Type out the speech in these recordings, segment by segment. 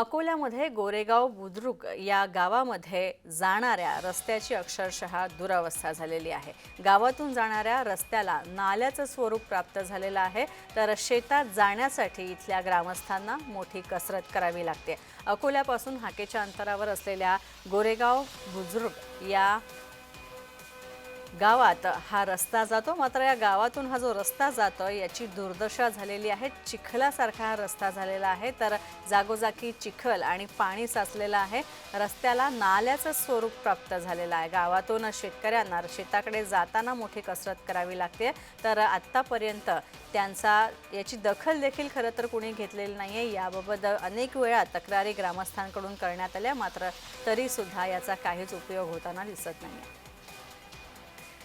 अकोल्यामध्ये गोरेगाव बुद्रुक या गावामध्ये जाणाऱ्या रस्त्याची अक्षरशः दुरावस्था झालेली आहे. गावातून जाणाऱ्या रस्त्याला नाल्याचं स्वरूप प्राप्त झालेलं आहे. तर शेतात जाण्यासाठी इथल्या ग्रामस्थांना मोठी कसरत करावी लागते. अकोल्यापासून हाकेच्या अंतरावर असलेल्या गोरेगाव बुद्रुक या गावात हा रस्ता जातो. मात्र या गावातून हा जो रस्ता जातो याची दुर्दशा झालेली आहे. चिखलासारखा हा रस्ता झालेला आहे. तर जागोजागी चिखल आणि पाणी साचलेलं आहे. रस्त्याला नाल्याचं स्वरूप प्राप्त झालेलं आहे. गावातून शेतकऱ्यांना शेताकडे जाताना मोठी कसरत करावी लागते. तर आत्तापर्यंत त्यांचा याची दखल देखील खरं तर कुणी घेतलेली नाही आहे याबाबत अनेक वेळा तक्रारी ग्रामस्थांकडून करण्यात आल्या. मात्र तरीसुद्धा याचा काहीच उपयोग होताना दिसत नाही आहे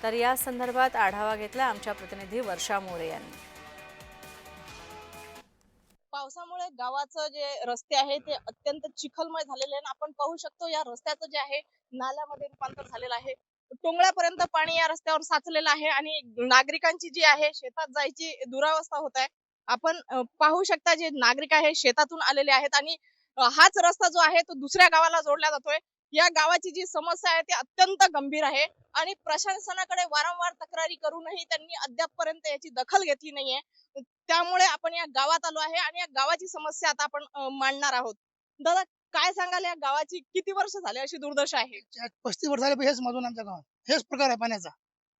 तर या संदर्भात आढावा घेतला आमच्या प्रतिनिधी वर्षा मोरे यांनी. पावसामुळे गावाचं जे रस्ते आहे ते अत्यंत चिखलमय झालेले आहे. आपण पाहू शकतो या रस्त्याचं जे आहे नाल्यामध्ये रूपांतर झालेलं आहे. टोंगळ्यापर्यंत पाणी या रस्त्यावर साचलेलं आहे आणि नागरिकांची जी आहे शेतात जायची दुरावस्था होत आहे. आपण पाहू शकता जे नागरिक आहे शेतातून आलेले आहेत आणि हाच रस्ता जो आहे तो दुसऱ्या गावाला जोडला जातोय. या गावाची जी समस्या आहे ती अत्यंत गंभीर आहे. आणि प्रशासनाकडे वारंवार तक्रारी करूनही त्यांनी अद्यापपर्यंत याची दखल घेतली नाहीये. त्यामुळे आपण या गावात आलो आहे आणि या गावाची समस्या आता आपण मांडणार आहोत. दादा काय सांगाल या गावाची? किती वर्ष झाली अशी दुर्दशा आहे? पस्तीस वर्ष झाले हेच मजून आमच्या गावात. हेच प्रकार आहे पाण्याचा.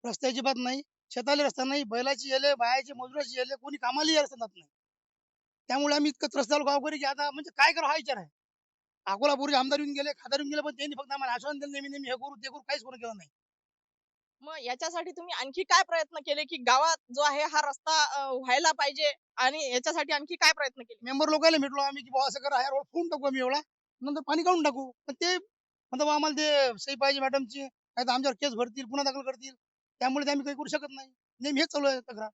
रस्त्याची बात नाही शेताले रस्ता नाही बैलाची येले बायाची मजुराची येले कोणी कामाला या नाही. त्यामुळे आम्ही इतकं रस्त्याला गावकरी की आता म्हणजे काय करू हा विचार आहे. अकोलापूरचे आमदार येऊन गेले खासदार येऊन गेले पण त्यांनी फक्त आम्हाला आश्वासन दिलं नेहमी नेहमी हे करू ते करू काहीच करू केलं नाही. मग याच्यासाठी तुम्ही आणखी काय प्रयत्न केले की गावात जो आहे हा रस्ता अं, व्हायला पाहिजे आणि याच्यासाठी आणखी काय प्रयत्न केले? मेंबर लोकांना भेटलो आम्ही की बाबा असं करा ह्या रोड फोडून टाकू आम्ही एवढा नंतर पाणी काढून टाकू. पण ते म्हणतात बा आम्हाला ते सही पाहिजे मॅडमची नाही तर आमच्यावर केस भरतील पुन्हा दाखल करतील त्यामुळे ते आम्ही काही करू शकत नाही. नेहमी हेच चालू आहे तक्रार.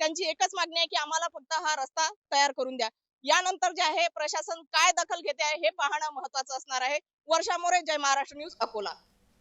त्यांची एकच मागणी आहे की आम्हाला फक्त हा रस्ता तयार करून द्या. यानंतर जे आहे प्रशासन काय दखल घेते आहे हे पाहणं महत्वाचं असणार आहे. वर्षा मोरे जय महाराष्ट्र न्यूज अकोला.